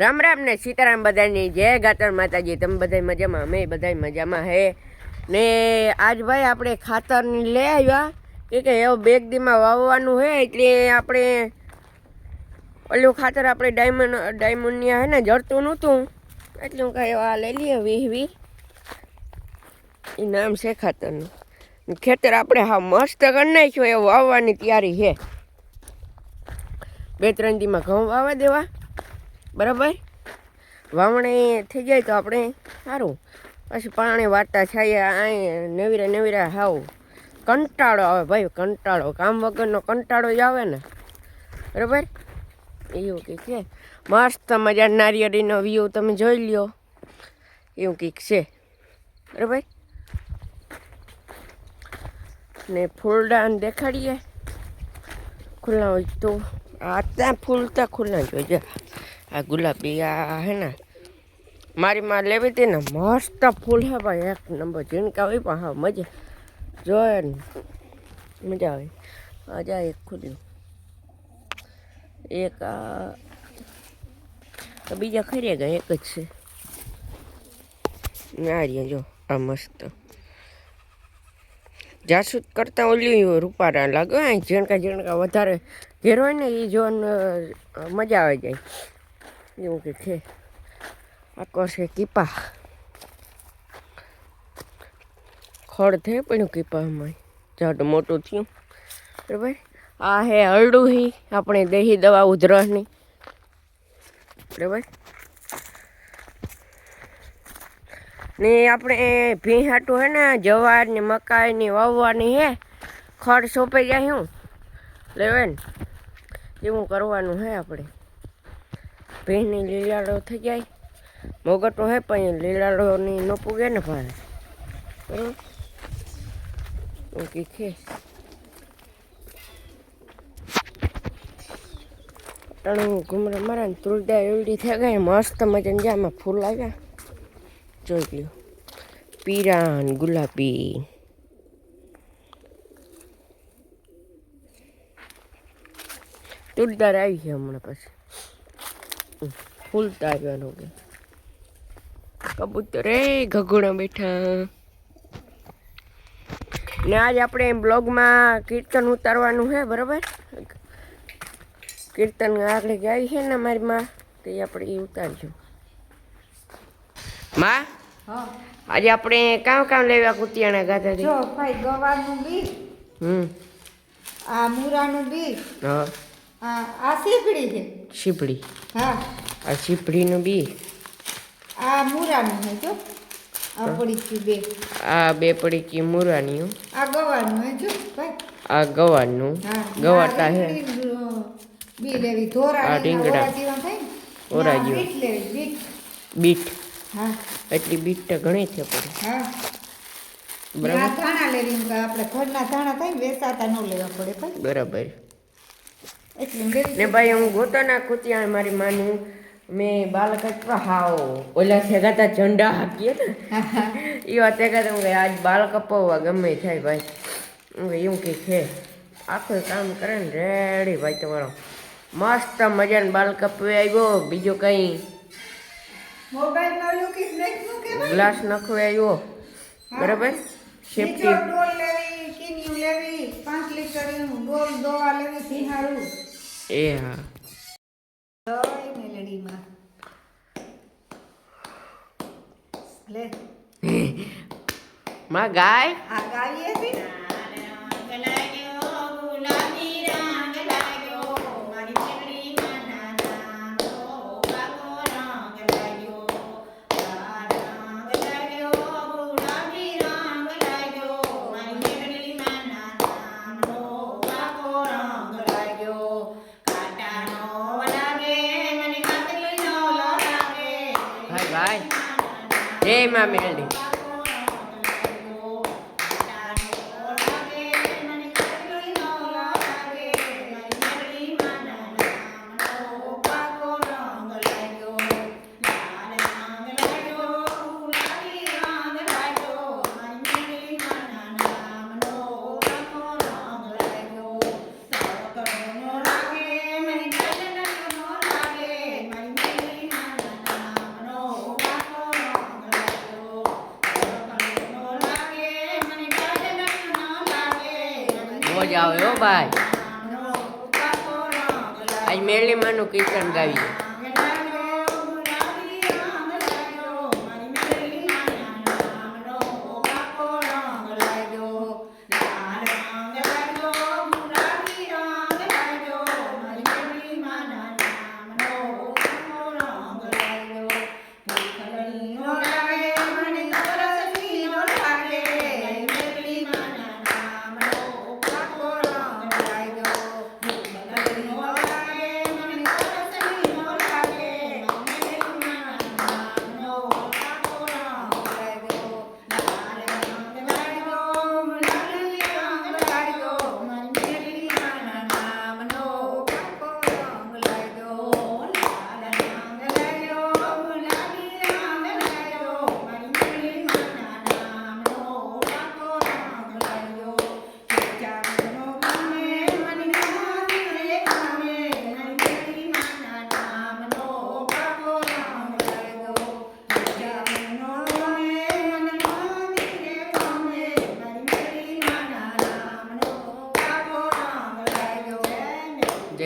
રામ રામ ને સીતારામ બધાની જય ગાતર માતાજી, તમે બધા મજામાં? અમે બધા મજામાં હે. ને આજ ભાઈ આપણે ખાતર લઈ આવ્યા. કે કે એવો બેગદીમાં વાવવાનું હે, એટલે આપણે ઓલું ખાતર આપણે ડાયમંડ ડાયમંડની હે ને જડતું નહોતું. એટલે હું કાંઈ આ લઈ લઈએ વીહ વીહ એ નામ છે ખાતરનું. ખેતર આપણે હા મસ્ત કરી નાખ્યું, એ વાવવાની તૈયારી છે. બે ત્રણ દીમાં ઘઉં વાવા દેવા. બરાબર? વાવણે થઈ જાય તો આપણે સારું. પછી પાણી વાટતા છાયા અહીં નવીરા નવીરા હાવ કંટાળો આવે ભાઈ, કંટાળો. કામ વગરનો કંટાળો જ આવે ને. બરાબર? એવું કંઈક છે. મસ્ત મજા નારિયેળીનો વ્યૂ તમે જોઈ લ્યો. એવું કંઈક છે. બરાબર? ને ફૂલડાને દેખાડીએ. ખુલ્લા હોય તો. આ ત્યાં ફૂલ ત્યાં ખુલ્લા જોઈજે આ ગુલાબી, આ હે ને, મારી માં લેવી હતી ને, મસ્ત ફૂલ હે ભાઈ, એક નંબર ઝીણકા હોય પણ હા, મજા. જોયે ને, મજા આવે. આજે એક ખુલ્યું. એક, આ બીજા ખરી ગયા, એક જ છે. ના રહ્યા, જો, આ મસ્ત. જાસૂદ કરતાં ઓલી રૂપારા લાગે ઝીણકા ઝીણકા વધારે ઘેર હોય ને એ જોવાનું મજા આવી જાય. એવું કે છે આકો છે કીપા ખડ થઈ પડ્યું કીપામાં ઝાડ મોટું થયું બરાબર આ હે હરડું હી આપણે દેહી દવા ઉધરસની બરાબર ને આપણે ભી હાટું હે ને જવાર ને મકાઈ ને વાવવાની હે ખડ સોંપાઈ જાય હું લેવે ને એવું કરવાનું હે આપણે ભીની લીલાડો થઈ જાય. મોગટો હે પણ લીલાડોની ન પૂગે ને બરાબર ઓકે છે ટણું ઘુમરા મારા ને તુલદા એવડી થઈ ગઈ, મસ્ત મજાને જામાં ફૂલ આવ્યા. જોઈ લ્યો. પીરાન ગુલાબી. તુલદાર આવી છે હમણાં પછી. ફૂલતા આવ્યાનું કે કબૂતર ઘગુણા બેઠા. ને આજ આપણે બ્લોગમાં કીર્તન ઉતારવાનું છે બરાબર? કીર્તન આગળ ગાય છે ને મારી માં તે આપણે એ ઉતારશું. માં? આજે આપણે કામ કામ લેવા કુતિયાણા ગાધા જો ભાઈ ગવાનું બી હમ. આ મૂરાનું બી. હા. આ આ સીપડી છે. શીપડી. હા. આ શીપડીનું બી. આ મૂરાનું છે જો. આ પડીકી બે. આ બે પડી કી મુરાનીઓ આ ગવારનું હે જો ભાઈ. આ ગવારનું. હા ગવાટા હે. બી લેવી ધોરા આ રીંગણા. ઓરા જેવા. Beet beet. હા. એટલી બીટ તો ઘણી છે પણ. હા. બરાબર. ધાણા લેવી આપણે ઘરના ધાણા થાય વેચાતા ન લેવા પડે ભાઈ. બરાબર. ને ભાઈ હું ગોતાના કુતિયા મારી માનું મેં બાલક અથવા હાવ ઓલા થેગા તા ઝંડા હાકીએ ને. એ વાત થેગા હું કે આજ બાલ કપાવવા ગમે થાય ભાઈ. હું કે એવું કંઈક છે. આખું કામ કરે ને રેડી ભાઈ તમારો. મસ્ત મજાને બાલ કપવે આવ્યો. બીજો કંઈ કે? ગ્લાસ નખવે આવ્યો. બરાબર? સેફટી ડોલ લેવી કિન્યુ લેવી પાંચ લીટર ડોલ દવા લેવી સિંહારું. એ હા માં ગાય આ ગાવીએ બી ભાઈ ભાઈ જય મા મેલડી આવે હો ભાઈ. આજ મેલીમાનું કીર્તન ગાવીએ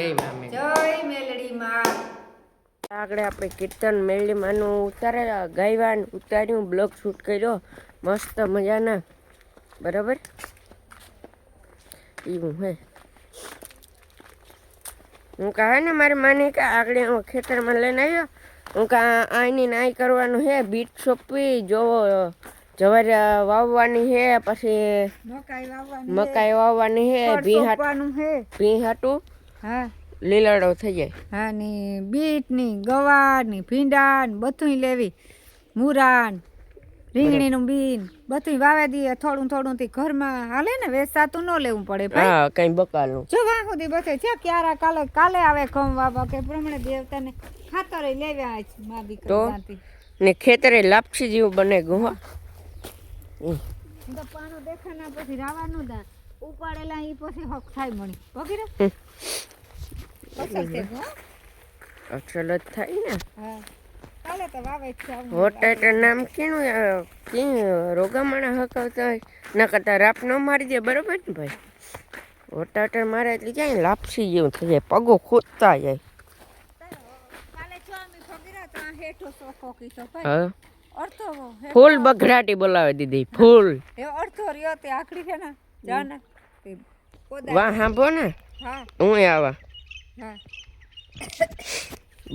જય જય મેલડી માં. આગળ આપણે કીર્તન મેલીમાનું ઉતારે ગાયવાન ઉતાર્યું બ્લોગ શૂટ કર્યો મસ્ત મજાના. બરાબર? એવું હે. હું કહે ને મારી માને કે આગળ હું ખેતરમાં લઈને આવ્યો. હું કા આની નાઈ કરવાનું હે બીટ સોંપવી જોવો જવાર વાવવાની હે પછી મકાઈ વાવવાની મકાઈ વાવવાની હે ભી હાટ હે. લીલાડો થઈ જાય. હા ને બીટની ની ગવારની ભીંડા ને બધું લેવી. મુરાન રીંગણીનું બીન બધું વાવે દઈએ થોડું થોડું થી ઘરમાં. હાલે ને વેચાતું ન લેવું પડે હા કઈ બકાલનું જો વાંખો સુધી બસે છે ક્યારે કાલે કાલે આવે ઘઉં વાવવા કે પ્રમાણે દેવતાને ખાતરે લેવ્યા છે મા? દીકરી ને ખેતરે લાપસી જેવું બને ગુહા તો પાનો દેખાના પછી રાવાનું દા ઉપાડેલા ઈ પછી હક થાય મણી વગેરે? અસલ જ થાય ને હા કાલે તો વાવે જ છે આવું હોટાટર નામ કીનું કી રોગામણા હકાવતા હોય ના કરતા રાપ ન મારી દે બરોબર ને ભાઈ હોટાટર મારે એટલે ક્યાંય લાપસી જેવું થઈ જાય પગો ખોદતા જાય ફૂલ બઘડાટી બોલાવી દીધી ફૂલ અડધો રહ્યો તે આખડી છે ને. વાહ સાંભળો ને હા હું આવા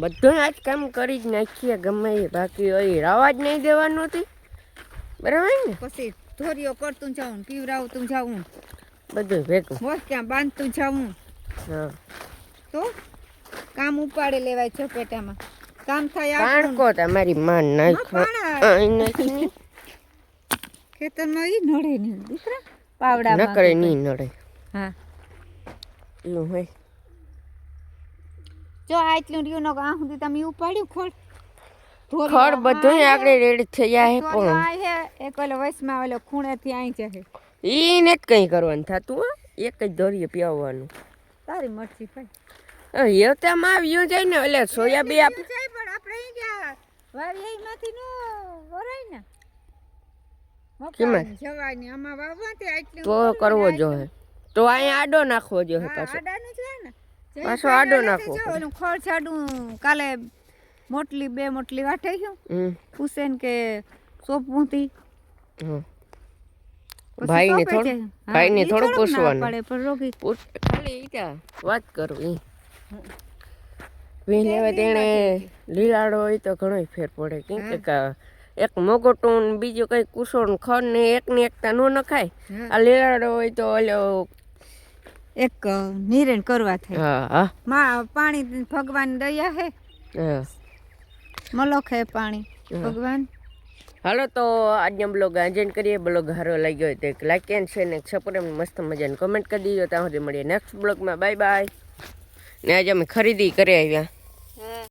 બધું આજ કામ કરી જ નાખીએ ગમે એ બાકી હોય રાવા જ નહીં દેવાનું હતી બરાબર ને? પછી ધોરીઓ કરતું જાઉં પીવરાવતું જાઉં. બધું ભેગું. બસ ત્યાં બાંધતું જાઉં. હા. તો કામ ઉપાડે લેવાય ચપેટામાં કામ થાય. કાણકો તમારી માન નાખ ખેતરમાં ઈ નડે નહીં દીકરા? પાવડા ન કરે નહીં નડે. હા. એવું હોય. જો આટલું રહ્યું નો આ સુધી તમે ઉપાડ્યું ખોળ ધોરી ખડ આ બધું હે. આગળ રેડી થઈ જાય ધોરી પણ આ હે. એક ઓલો વચમાં ઓલો ખૂણેથી આઈ જશે ઈ ને જ કંઈ કરવાનું થતું હો. એક જ દોરીએ પીવવાનું તારી મરજી ભાઈ. હેવતામાં આવ્યું જાય ને એટલે સોયાબી આપ જાય પણ આપણે અહીં ગયા વાવી માંથી નો વરાય ને. કેમાં? મકાન જવાની આમાં વાવવાથી આટલું તો બોલવું કરવો ને જોઈએ તો અહીંયા આડો નાખવો જોઈએ હા, પાછો. આડાનું જ હોય ને જઈ પાછો આડો નાખો ઓલું ખડ છાડું કાલે મોટલી બે મોટલી વાટે ગયું. હમ. કે સોપવું હતી ભાઈ ને થોડું- ભાઈ ને થોડું પૂછવાનું. પડે, પણ રોગી. ખાલી ઈટા વાત કરવી ઈ. હવે તેણે લીલાડો હોય તો ઘણો ફેર પડે. કેમ કે એક મોગોટું બીજું કઈ કુસોણ ખડ ને એક ને એકતા નો નખાય. આ લીલાડો હોય તો ઓલો એક નિરણ કરવા થાય. હા હા. માં પાણી ભગવાન દયા હે. મલોખ હે પાણી ભગવાન. હાલો તો આજનો બ્લોગ આંજન કરીએ. બ્લોગ હારો લાગ્યો તો એક લાઈક એન્ડ શેર ને સપોર્ટ મસ્ત મજાની કોમેન્ટ કરી દીધો ત્યાં સુધી મળીએ નેક્સ્ટ બ્લોગમાં. બાય બાય ને આજે અમે ખરીદી કરી આવ્યા.